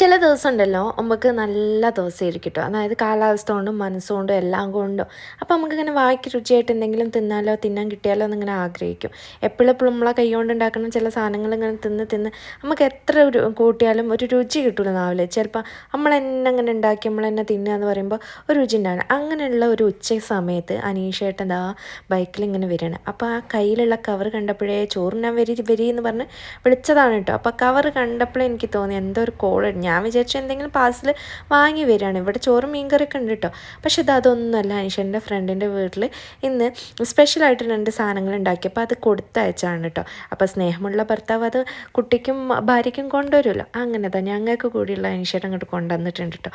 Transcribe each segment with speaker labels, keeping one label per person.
Speaker 1: ചില ദിവസം ഉണ്ടല്ലോ നമുക്ക് നല്ല ദിവസമായിരിക്കും കേട്ടോ. അതായത് കാലാവസ്ഥ കൊണ്ടും മനസ്സുകൊണ്ടും എല്ലാം കൊണ്ടും. അപ്പോൾ നമുക്കിങ്ങനെ വായിക്ക് രുചിയായിട്ട് എന്തെങ്കിലും തിന്നാലോ തിന്നാൻ കിട്ടിയാലോ എന്നിങ്ങനെ ആഗ്രഹിക്കും. എപ്പോഴും എപ്പോഴും നമ്മളെ കൈ കൊണ്ട് ഉണ്ടാക്കുന്ന ചില സാധനങ്ങൾ ഇങ്ങനെ തിന്ന് തിന്ന് നമുക്ക് എത്ര ഒരു കൂട്ടിയാലും ഒരു രുചി കിട്ടില്ല നാവിൽ. ചിലപ്പോൾ നമ്മൾ തന്നെ അങ്ങനെ ഉണ്ടാക്കി നമ്മൾ എന്നെ തിന്നുക എന്ന് പറയുമ്പോൾ ഒരു രുചി ഉണ്ടാകണം അങ്ങനെയുള്ള ഒരു ഉച്ച സമയത്ത് അനീഷേട്ടൻ എന്താ ബൈക്കിൽ ഇങ്ങനെ വരികയാണ്. അപ്പോൾ ആ കയ്യിലുള്ള കവർ കണ്ടപ്പോഴേ ചോറിനാൻ വരി വരി എന്ന് പറഞ്ഞ് വിളിച്ചതാണ് കേട്ടോ. അപ്പോൾ കവർ കണ്ടപ്പോഴേ എനിക്ക് തോന്നി എന്തോ ഒരു കോൾ ഞാൻ വിചാരിച്ചു എന്തെങ്കിലും പാഴ്സൽ വാങ്ങി വരികയാണ്. ഇവിടെ ചോറും മീൻകറിയൊക്കെ ഉണ്ട് കേട്ടോ പക്ഷെ ഇത് അതൊന്നുമല്ല. അനീഷന്റെ ഫ്രണ്ടിന്റെ വീട്ടിൽ ഇന്ന് സ്പെഷ്യലായിട്ട് രണ്ട് സാധനങ്ങൾ ഉണ്ടാക്കിയപ്പോൾ അത് കൊടുത്തയച്ചാണ് കേട്ടോ അപ്പോൾ സ്നേഹമുള്ള ഭർത്താവ് അത് കുട്ടിക്കും ഭാര്യയ്ക്കും കൊണ്ടുവരുമല്ലോ. അങ്ങനെ തന്നെ ഞങ്ങൾക്ക് കൂടിയുള്ള അനീഷേട്ടൻ അങ്ങോട്ട് കൊണ്ടുവന്നിട്ടുണ്ട് കേട്ടോ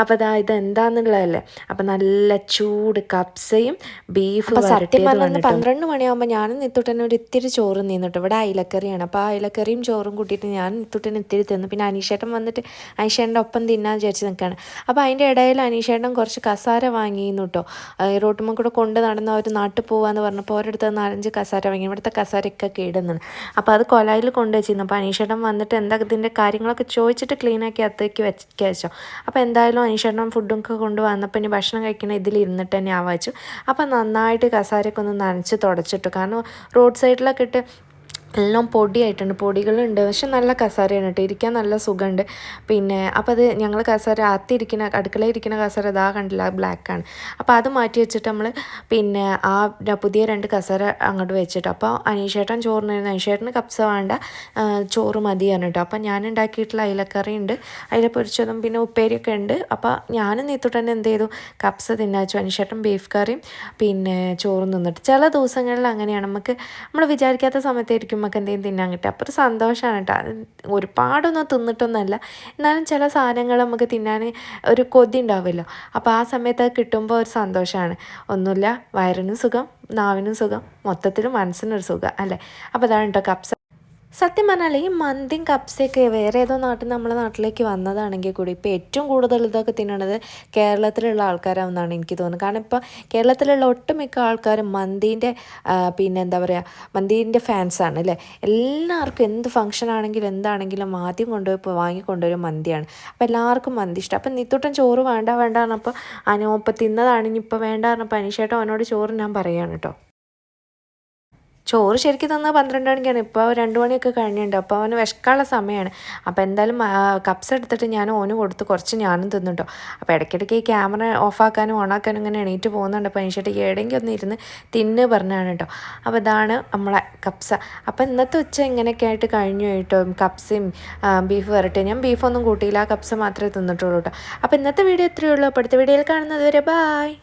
Speaker 1: അപ്പോൾ അതാ ഇത് എന്താണെന്നുള്ളതല്ലേ അപ്പോൾ നല്ല ചൂട് കപ്സയും ബീഫ് സത്യം പറഞ്ഞാൽ പന്ത്രണ്ട് മണിയാകുമ്പോൾ ഞാനും നിത്തുട്ടനെ ഒരു ഇത്തിരി ചോറ് നിന്നിട്ട് ഇവിടെ അയിലക്കറിയാണ്. അപ്പോൾ ആ അയിലക്കറിയും ചോറും കൂട്ടിയിട്ട് ഞാൻ നിത്തുട്ടന് ഇത്തിരി തന്നു. പിന്നെ അനീഷേട്ടൻ വന്നിട്ട് അനീഷേട്ടന്റെ ഒപ്പം തിന്നാൻ വിചാരിച്ച് നിൽക്കുകയാണ്. അപ്പോൾ അതിന്റെ ഇടയിൽ അനീഷേട്ടൻ കുറച്ച് കസാര വാങ്ങിയിരുന്നു കേട്ടോ. റോട്ടുമ്മ കൂടെ കൊണ്ട് നടന്ന അവർ നാട്ടിൽ പോകാമെന്ന് പറഞ്ഞപ്പോൾ ഓരോരുത്തർ നാലഞ്ച് കസാര വാങ്ങി. ഇവിടുത്തെ കസാരയൊക്കെ കേടുന്നുണ്ട് അപ്പോൾ അത് കൊലായിൽ കൊണ്ട് വെച്ചിരുന്നു. അപ്പോൾ അനീഷേട്ടൻ വന്നിട്ട് എന്താ ഇതിന്റെ കാര്യങ്ങളൊക്കെ ചോദിച്ചിട്ട് ക്ലീനാക്കി അത്തേക്ക് വെച്ച് വെച്ചോ അപ്പോൾ എന്തായാലും അനീഷേട്ടൻ ഫുഡും കൊണ്ട് വന്നപ്പോൾ ഇനി ഭക്ഷണം കഴിക്കണ ഇതിലിരുന്നിട്ട് തന്നെ ആവാച്ചു അപ്പോൾ നന്നായിട്ട് കസാരയൊക്കെ ഒന്ന് നനച്ച് തുടച്ചിട്ടു. കാരണം റോഡ് സൈഡിലൊക്കെ ഇട്ട് എല്ലാം പൊടിയായിട്ടുണ്ട്. പൊടികളുണ്ട്. പക്ഷെ നല്ല കസാരയാണ് കേട്ടോ. ഇരിക്കാൻ നല്ല സുഖമുണ്ട്. പിന്നെ അപ്പോൾ അത് ഞങ്ങൾ കസാര അത്തിരിക്കുന്ന അടുക്കളയിൽ ഇരിക്കുന്ന കസാര ഇതാ കണ്ടില്ല ബ്ലാക്കാണ് അപ്പോൾ അത് മാറ്റി വെച്ചിട്ട് നമ്മൾ പിന്നെ ആ പുതിയ രണ്ട് കസാര അങ്ങോട്ട് വെച്ചിട്ട്. അപ്പോൾ അനീഷേട്ടൻ ചോറിനായിരുന്നു. അനീഷേട്ടന് കപ്സ വേണ്ട. ചോറ് മതിയാണ് കേട്ടോ. അപ്പോൾ ഞാൻ ഉണ്ടാക്കിയിട്ടുള്ള അയിലക്കറി ഉണ്ട്. അയില പൊരിച്ചതും പിന്നെ ഉപ്പേരിയൊക്കെ ഉണ്ട്. അപ്പോൾ ഞാനും നീത്തോട്ട് തന്നെ എന്ത് ചെയ്തു? കപ്സ തിന്നാച്ചു അനീഷേട്ടൻ ബീഫ് കറിയും പിന്നെ ചോറും തിന്നിട്ട്. ചില ദിവസങ്ങളിൽ അങ്ങനെയാണ്. നമുക്ക് നമ്മൾ വിചാരിക്കാത്ത സമയത്തായിരിക്കും നമുക്ക് എന്തെങ്കിലും തിന്നാൻ കിട്ടുക. അപ്പോൾ ഒരു സന്തോഷമാണ് കേട്ടോ. ഒരുപാടൊന്നും തിന്നിട്ടൊന്നുമല്ല. എന്നാലും ചില സാധനങ്ങൾ നമുക്ക് തിന്നാൻ ഒരു കൊതി ഉണ്ടാവുമല്ലോ. അപ്പോൾ ആ സമയത്ത് കിട്ടുമ്പോൾ ഒരു സന്തോഷമാണ്. ഒന്നുമില്ല വയറിനും സുഖം നാവിനും സുഖം മൊത്തത്തിൽ മനസ്സിനൊരു സുഖം അല്ലേ? അപ്പോൾ അതാണ് കേട്ടോ കപ്സ സത്യം പറഞ്ഞാൽ ഈ മന്തിയും കപ്സയൊക്കെ വേറെ ഏതോ നാട്ടിൽ നമ്മൾ നാട്ടിലേക്ക് വന്നതാണെങ്കിൽ കൂടി ഇപ്പോൾ ഏറ്റവും കൂടുതൽ ഇതൊക്കെ തിന്നണത് കേരളത്തിലുള്ള ആൾക്കാരാണെന്നാണ് എനിക്ക് തോന്നുന്നത്. കാരണം ഇപ്പോൾ കേരളത്തിലുള്ള ഒട്ടുമിക്ക ആൾക്കാരും മന്തീന്റെ പിന്നെ എന്താ പറയുക മന്തീന്റെ ഫാൻസാണ് അല്ലേ? എല്ലാവർക്കും എന്ത് ഫംഗ്ഷൻ ആണെങ്കിലും എന്താണെങ്കിലും ആദ്യം കൊണ്ടുപോയി ഇപ്പോൾ വാങ്ങിക്കൊണ്ടുവരും മന്തിയാണ്. അപ്പോൾ എല്ലാവർക്കും മന്തി ഇഷ്ടം. അപ്പം നിത്തൂട്ടൻ ചോറ് വേണ്ട വേണ്ട പറഞ്ഞപ്പോൾ അനുപ്പം തിന്നതാണ്. ഇനിയിപ്പോൾ വേണ്ട എന്നപ്പോൾ അനീഷേട്ടോ അവനോട് ചോറ് ഞാൻ പറയുകയാണ് കേട്ടോ. ചോറ് ശരിക്കും തന്നാൽ പന്ത്രണ്ട് മണിക്കാണ്. ഇപ്പോൾ രണ്ട് മണിയൊക്കെ കഴിഞ്ഞിട്ടുണ്ട്. അപ്പോൾ അവന് വിശക്കാനുള്ള സമയമാണ് അപ്പോൾ എന്തായാലും കപ്സ് എടുത്തിട്ട് ഞാൻ ഓന് കൊടുത്ത് കുറച്ച് ഞാനും തിന്നുണ്ടോ അപ്പോൾ ഇടയ്ക്കിടയ്ക്ക് ഈ ക്യാമറ ഓഫാക്കാനും ഓണാക്കാനും ഇങ്ങനെ എണീറ്റ് പോകുന്നുണ്ട്. അപ്പോൾ അതിന്റെ എവിടെയെങ്കിലും ഒന്ന് ഇരുന്ന് തിന്ന് പറഞ്ഞാണ് കേട്ടോ. അപ്പോൾ ഇതാണ് നമ്മളെ കപ്സ അപ്പോൾ ഇന്നത്തെ ഉച്ച ഇങ്ങനെയൊക്കെ ആയിട്ട് കഴിഞ്ഞു കേട്ടോ. കപ്സയും ബീഫ് വരട്ടെ. ഞാൻ ബീഫൊന്നും കൂട്ടിയില്ല. കപ്സ മാത്രമേ തിന്നിട്ടുള്ളൂ കേട്ടോ. അപ്പോൾ ഇന്നത്തെ വീഡിയോ ഇത്രയേ ഉള്ളൂ. അപ്പോൾ അടുത്ത വീഡിയോയിൽ കാണുന്നത് വരെ ബായ്